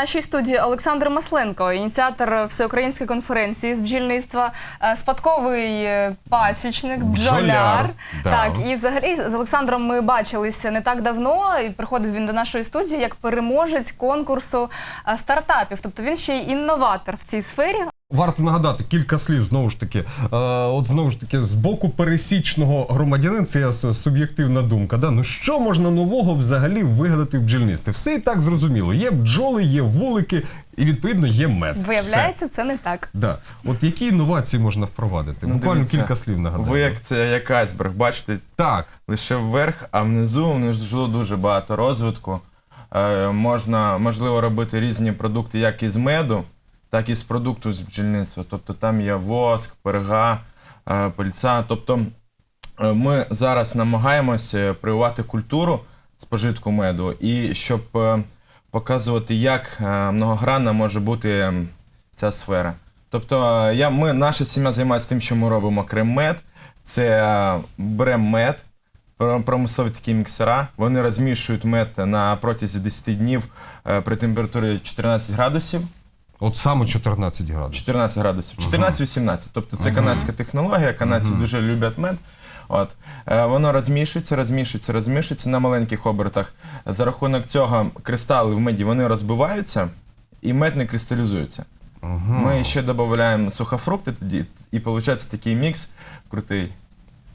нашій студії Олександр Масленко, ініціатор всеукраїнської конференції з бджільництва, е, спадковий е, пасічник, бджоляр. Бджоляр, да. Так, і взагалі з Олександром ми бачилися не так давно, і приходив він до нашої студії як переможець конкурсу е, стартапів. Тобто він ще й інноватор в цій сфері. Варто нагадати кілька слів знову ж таки. Е, от знову ж таки, з боку пересічного громадянина, це я суб'єктивна думка. Да? Ну що можна нового взагалі вигадати в бджільництві? Все і так зрозуміло. Є бджоли, є вулики, і відповідно є мед. Все. Виявляється, це не так. Да. От які інновації можна впровадити? Ну, Буквально дивіться, кілька слів нагадаю. Ви як це як айсберг, бачите, Так. лише вверх, а внизу внизу дуже багато розвитку. Е, можна, можливо, робити різні продукти як із меду, так і з продукту з бджільництва. Тобто там є воск, перга, е, пильця. Тобто е, ми зараз намагаємося прививати культуру спожитку меду і щоб е, показувати, як е, многогранна може бути е, ця сфера. Тобто, е, я, ми, наша сім'я займається тим, що ми робимо крем-мед. Це е, беремо мед, про- промислові такі міксера. Вони розмішують мед на протязі 10 днів е, при температурі 14 градусів. От саме 14 градусів. 14 градусів, 14-18. Тобто це канадська технологія, канадці дуже люблять мед. От. Е, воно розмішується, розмішується, розмішується на маленьких обертах. За рахунок цього кристали в меді вони розбиваються і мед не кристалізується. Ми ще додаємо сухофрукти тоді, і виходить такий мікс крутий.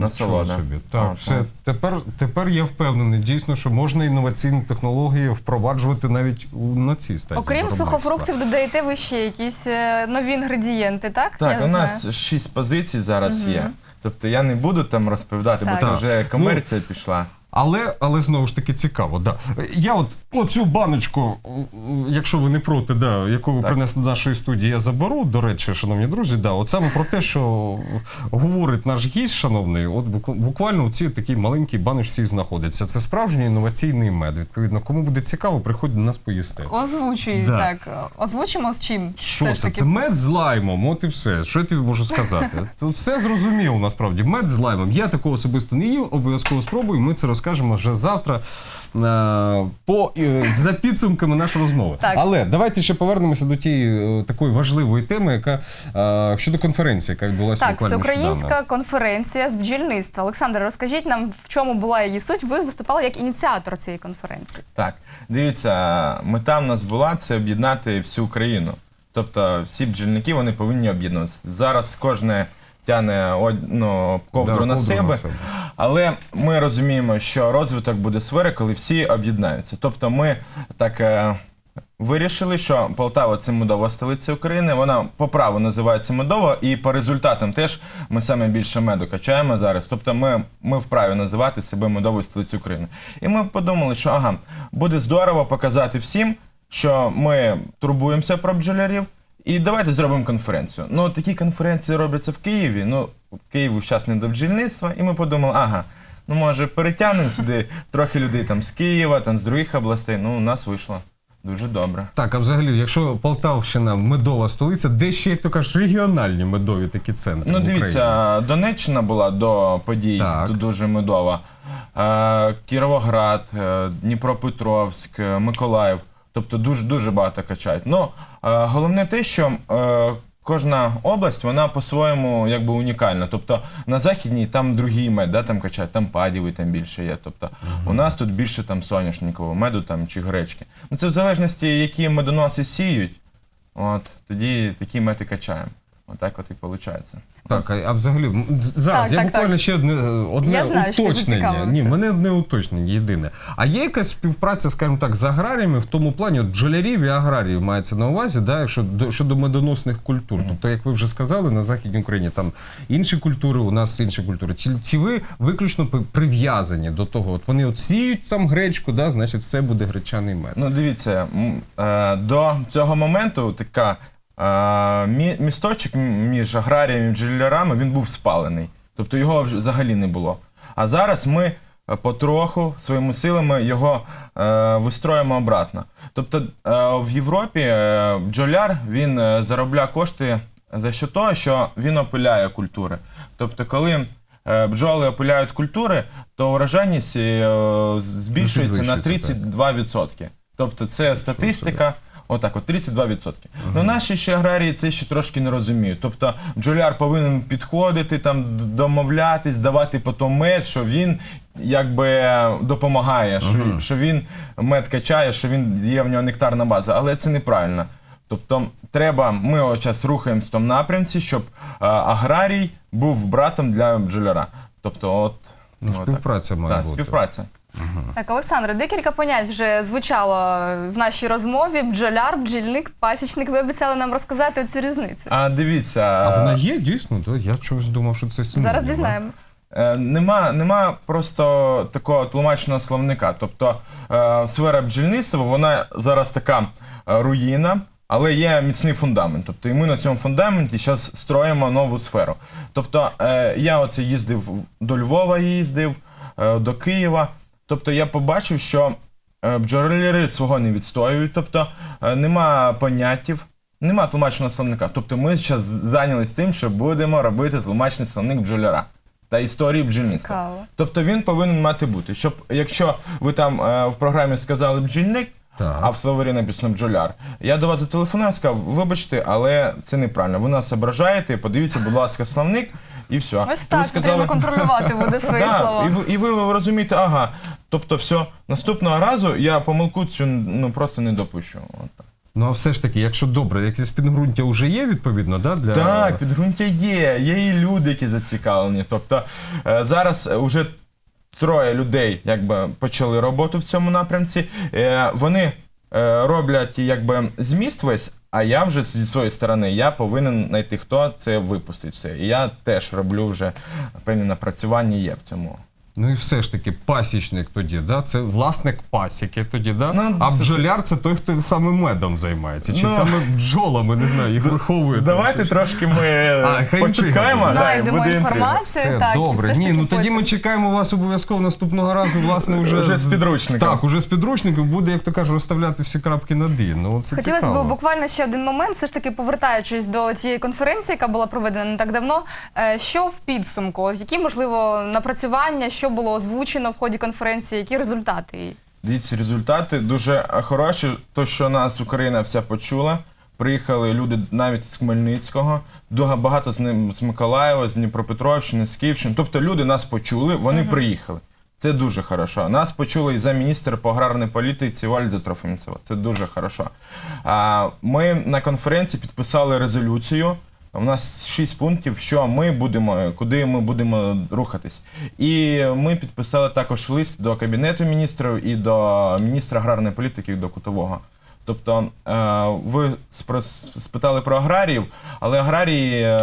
Насолода. Нічого собі. Так, А, все. так. Тепер, тепер я впевнений, дійсно, що можна інноваційні технології впроваджувати навіть у- на цій стадії. Окрім виробництва. сухофруктів, додаєте ви ще якісь е, нові інгредієнти, так? Так, Я у знаю. нас шість позицій зараз є. Тобто я не буду там розповідати, Так. бо це вже комерція пішла. Але, але знову ж таки цікаво. Да. Я от оцю баночку, якщо ви не проти, да, яку ви Так. принесли до нашої студії, я заберу. До речі, шановні друзі, да, от саме про те, що говорить наш гість, шановний, от буквально у цій такій маленькій баночці знаходиться. Це справжній інноваційний мед. Відповідно, кому буде цікаво, приходь до нас поїсти. Озвучуй, Да. так. Озвучимо з чим? Що це? таки. Це мед з лаймом, от і все. Що я тобі можу сказати? Тут все зрозуміло насправді. Мед з лаймом. Я такого особисто не їв, обов'язково спробую. Ми це розкажемо вже завтра е, по, е, за підсумками нашої розмови. Так. Але давайте ще повернемося до тієї е, такої важливої теми, яка е, щодо конференції, яка відбулася Так, буквально всеукраїнська нещодавно. конференція з бджільництва. Олександр, розкажіть нам, в чому була її суть. Ви виступали як ініціатор цієї конференції. Так, дивіться, мета в нас була це об'єднати всю Україну. Тобто всі бджільники вони повинні об'єднуватися. Зараз кожне тяне ну, ковдру Да, на ковдру себе. на себе. Але ми розуміємо, що розвиток буде сфери, коли всі об'єднаються. Тобто ми так е, вирішили, що Полтава це медова столиця України. Вона по праву називається медова, і по результатам теж ми саме більше меду качаємо зараз. Тобто ми, ми вправі називати себе медовою столицею України. І ми подумали, що ага, буде здорово показати всім, що ми турбуємося про бджолярів. І давайте зробимо конференцію. Ну, такі конференції робляться в Києві. Ну, Києву зараз не до бджільництва, і ми подумали, ага, ну може перетягнемо сюди трохи людей там з Києва, там з других областей. Ну, у нас вийшло дуже добре. Так, а взагалі, якщо Полтавщина медова столиця, де ще, як то кажеш, регіональні медові такі центри? Ну, дивіться, Донеччина була до подій, Так. тут дуже медова. Е, Кіровоград, е, Дніпропетровськ, е, Миколаїв. Тобто дуже дуже багато качають. Ну, е, головне те, що е, кожна область вона по-своєму якби унікальна. Тобто на західній там другий мед, да, там качають, там падівий там більше є. Тобто у нас тут більше там соняшникового меду там, чи гречки. Ну це в залежності, які медоноси сіють, от тоді такі мети качаємо. Отак от і виходить. Так, а, взагалі, зараз Так, я так, буквально так. ще одне, одне Я знаю, що уточнення. Ні, мене одне уточнення єдине. А є якась співпраця, скажімо так, з аграріями в тому плані, от бджолярів і аграріїв мається на увазі, да, якщо до, щодо медоносних культур. Тобто, як ви вже сказали, на Західній Україні там інші культури, у нас інші культури. Чи, чи ви виключно прив'язані до того? От вони от сіють там гречку, да, значить, все буде гречаний мед. Ну, дивіться, е, до цього моменту така е, місточок між аграріями і бджолярами він був спалений. Тобто його взагалі не було. А зараз ми е, потроху своїми силами його е, вистроїмо обратно. Тобто е, в Європі е, бджоляр він е, заробляє кошти за що того, що він опиляє культури. Тобто, коли е, бджоли опиляють культури, то урожайність е, збільшується на Підвищується, так. 32%. Тобто це статистика. Отак, от 32%. Ну наші ще аграрії це ще трошки не розуміють. Тобто бджоляр повинен підходити, там домовлятись, давати потім мед, що він якби допомагає, що, що він мед качає, що він є в нього нектарна база. Але це неправильно. Тобто, треба, ми ось зараз рухаємось в тому напрямці, щоб е, аграрій був братом для бджоляра. Тобто, от Ну, отак. співпраця має Так, бути. співпраця. Так, Олександре, декілька понять вже звучало в нашій розмові: бджоляр, бджільник, пасічник. Ви обіцяли нам розказати цю різницю. А дивіться, А вона є дійсно? Да? Я чогось думав, що це синонім. Зараз дізнаємось. Е, Нема, нема просто такого тлумачного словника. Тобто е, сфера бджільництва, вона зараз така е, руїна, але є міцний фундамент. Тобто, і ми на цьому фундаменті зараз строїмо нову сферу. Тобто, е, я оце їздив в- до Львова, їздив, е, до Києва. Тобто, я побачив, що е, свого не відстоюють, тобто е, нема поняттів. Нема тлумачного словника. Тобто ми зараз зайнялись тим, що будемо робити тлумачний словник бджоляра та історії бджільництва. Тобто він повинен мати бути. Щоб якщо ви там е, в програмі сказали бджільник, Так. а в словарі написано бджоляр, я до вас зателефонував, сказав, вибачте, але це неправильно. Ви нас ображаєте, подивіться, будь ласка, словник, і все. Ось так сказали- потрібно контролювати буде свої Да, слова. і, ви, і ви розумієте, ага. Тобто, все, наступного разу я помилку цю ну, просто не допущу. От так. Ну а все ж таки, якщо добре, якесь підґрунтя вже є відповідно, да, для Так, підґрунтя є. Є і люди, які зацікавлені. Тобто е, зараз вже троє людей якби, почали роботу в цьому напрямці. Е, Вони е, роблять якби зміст весь, а я вже зі своєї сторони я повинен знайти, хто це випустить все. І я теж роблю вже певні напрацювання є в цьому. Ну і все ж таки, пасічник тоді, да? Це власник пасіки тоді, да? Ну, а це- бджоляр це той, хто саме медом займається. Чи Ну. саме бджолами, не знаю, їх виховує. там, Давайте чи- трошки ми А, хай почекаємо. інтрига. да, і Знайдемо буде інтрига. інформацію. Все, так, і добре. все ж Ні, таки ну тоді потім. ми чекаємо вас обов'язково наступного разу, власне, вже, Вже з підручником. Так, уже з підручником буде, як то кажуть, розставляти всі крапки над «і». Ну, це Хотілося цікаво. б буквально ще один момент, все ж таки повертаючись до тієї конференції, яка була проведена не так давно. Е, Що в підсумку? От Які можливо напрацювання, що було озвучено в ході конференції, які результати її? Дивіться, результати дуже хороші. То, що нас Україна вся почула. Приїхали люди навіть з Хмельницького, дуже багато з ним з Миколаєва, з Дніпропетровщини, з Київщини. Тобто люди нас почули, вони приїхали. Це дуже хорошо. Нас почули і за міністр по аграрній політиці Ольза Трофимцева. Це дуже хорошо. А, Ми на конференції підписали резолюцію. У нас шість пунктів, що ми будемо, куди ми будемо рухатись. І ми підписали також лист до Кабінету міністрів і до міністра аграрної політики до Кутового. Тобто е, ви спитали про аграріїв, але аграрії е,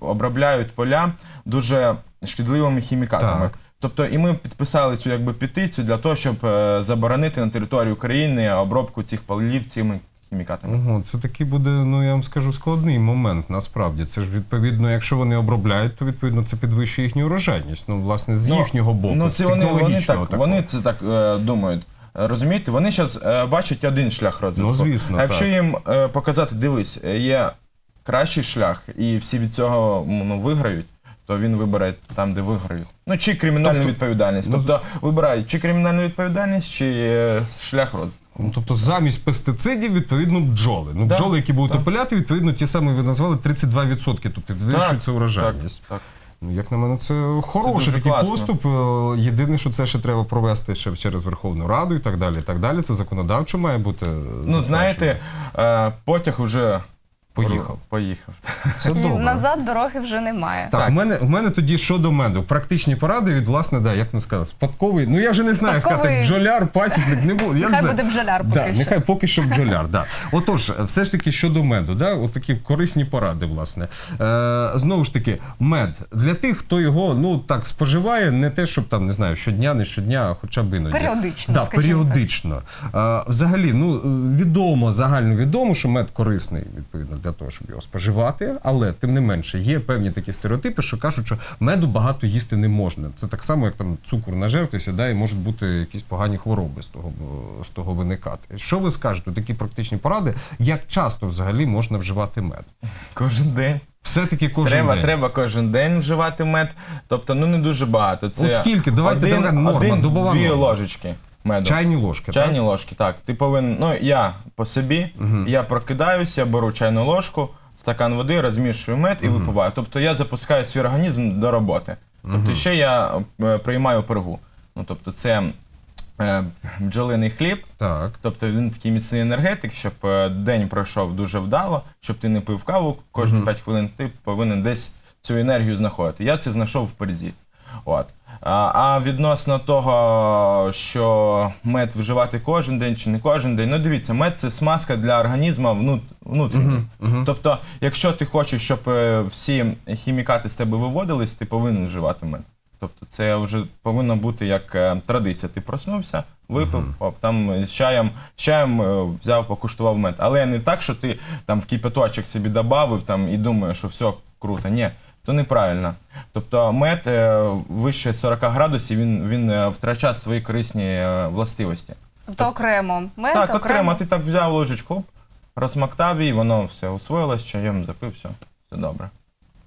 обробляють поля дуже шкідливими хімікатами. Так. Тобто, і ми підписали цю якби петицію для того, щоб е, заборонити на території України обробку цих полів цими хімікатами. Ого, це такий буде, ну я вам скажу, складний момент насправді. Це ж відповідно, якщо вони обробляють, то відповідно це підвищує їхню урожайність. Ну, власне, з Ну, їхнього боку. Ну, з це вони, вони так, такого. вони це так е, думають. Розумієте, вони зараз е, бачать один шлях розвитку. Ну, звісно, а якщо так. їм е, показати, дивись, е, є кращий шлях, і всі від цього ну, виграють, то він вибере там, де виграють. Ну, чи кримінальну Тобто- відповідальність. ну, Тобто вибирають чи кримінальну відповідальність, чи е, шлях розвитку. Ну, тобто замість пестицидів, відповідно, бджоли. Ну, Да, бджоли, які будуть так. опиляти, відповідно, ті самі ви назвали 32%, тобто підвищується урожайність. Так, так. Ну, як на мене, це хороший дуже такий класно. поступ. Е, Єдине, що це ще треба провести ще через Верховну Раду і так далі. І так далі. Це законодавчо має бути. Ну, затверджено. знаєте, е, потяг уже Поїхав. Поїхав. це І добре. назад дороги вже немає. Так, Так. У, мене, у мене тоді щодо меду. Практичні поради від, власне, да, як ну сказав, спадковий. Ну я вже не знаю, як сказати, бджоляр, пасічник, не було. Я не Нехай знаю. буде бджоляр поки да, що. Нехай поки що бджоляр. Да. Отож, все ж таки щодо меду, да, от такі корисні поради, власне. Е, знову ж таки, мед для тих, хто його ну так споживає, не те, щоб там не знаю, щодня, не щодня, а хоча б іноді. Періодично, Да, скажімо так. періодично. Е, взагалі, ну відомо, загально відомо, що мед корисний відповідно для того, щоб його споживати, але тим не менше є певні такі стереотипи, що кажуть, що меду багато їсти не можна. Це так само, як там цукор нажертися, да, і можуть бути якісь погані хвороби з того, з того виникати. Що ви скажете? Такі практичні поради, як часто взагалі можна вживати мед? Кожен день. Все-таки кожен треба, день. треба кожен день вживати мед. Тобто, ну не дуже багато. Це От скільки? Давайте один, давай норма, один, добова дві норма. ложечки меду. Чайні ложки. Чайні так? ложки, так. Ти повинен. Ну я по собі. Я прокидаюся, беру чайну ложку, стакан води, розмішую мед і випиваю. Тобто я запускаю свій організм до роботи. Тобто ще я е, приймаю пергу. Ну, тобто це е, бджолиний хліб, Так. Тобто він такий міцний енергетик, щоб е, день пройшов дуже вдало, щоб ти не пив каву кожні 5 хвилин, ти повинен десь цю енергію знаходити. Я це знайшов в перді. От. А, відносно того, що мед вживати кожен день чи не кожен день, ну дивіться, мед це смазка для організму внут, внутрішнього. Тобто, якщо ти хочеш, щоб е, всі хімікати з тебе виводились, ти повинен вживати мед. Тобто це вже повинно бути як е, традиція. Ти проснувся, випив, оп, там з чаєм, з чаєм е, взяв, покуштував мед. Але не так, що ти там в кипяточок собі додав там, і думаєш, що все круто. Ні, то неправильно. Тобто мед е, вище 40 градусів, він, він е, втрачає свої корисні е, властивості. Тобто окремо. Мед, так, окремо, ти так взяв ложечку, розмактав її, воно все освоїлось, чаєм запив, все, все добре.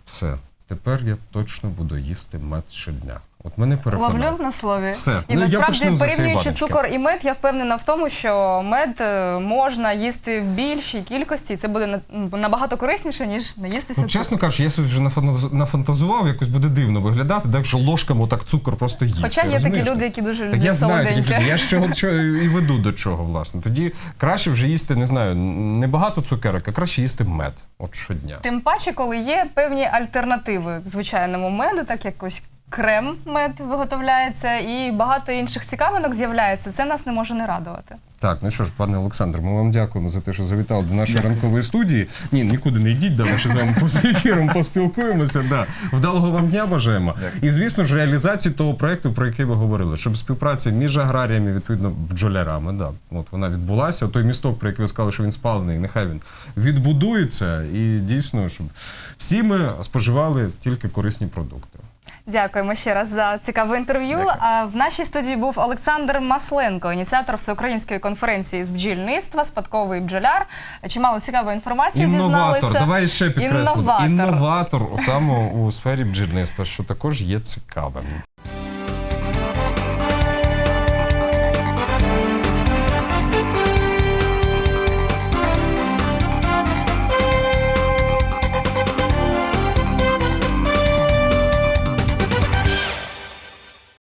Все. Тепер я точно буду їсти мед щодня. От мене переконало. Ловлю на слові. Все. І Ну, я насправді, почну з цієї порівнюючи баночки. цукор і мед, я впевнена в тому, що мед е, можна їсти в більшій кількості, і це буде на- набагато корисніше, ніж наїстися Ну, чесно кажучи, я собі вже нафантаз- нафантазував, якось буде дивно виглядати, так що ложками отак цукор просто їсти. Хоча є такі розумієш? люди, які дуже Так люблять я знаю таких солоденьке. людей. Я з чого, чого і веду до чого, власне. Тоді краще вже їсти, не знаю, не багато цукерок, а краще їсти мед. От щодня. Тим паче, коли є певні альтернативи звичайному меду, так як ось крем мед виготовляється, і багато інших цікавинок з'являється. Це нас не може не радувати. Так, ну що ж, пане Олександр, ми вам дякуємо за те, що завітали до нашої ранкової студії. Ні, нікуди не йдіть, давай ще з вами поза ефіром поспілкуємося. Да. Вдалого вам дня бажаємо. І звісно ж, реалізації того проекту, про який ви говорили, щоб співпраця між аграріями, відповідно, бджолярами, да, от вона відбулася. Той місток, про який ви сказали, що він спалений, нехай він відбудується, і дійсно, щоб всі ми споживали тільки корисні продукти. Дякуємо ще раз за цікаве інтерв'ю. А в нашій студії був Олександр Масленко, ініціатор всеукраїнської конференції з бджільництва, спадковий бджоляр. Чимало цікавої інформації Інноватор, дізналися. давай ще підкреслимо. Інноватор. Інноватор саме у сфері бджільництва, що також є цікавим.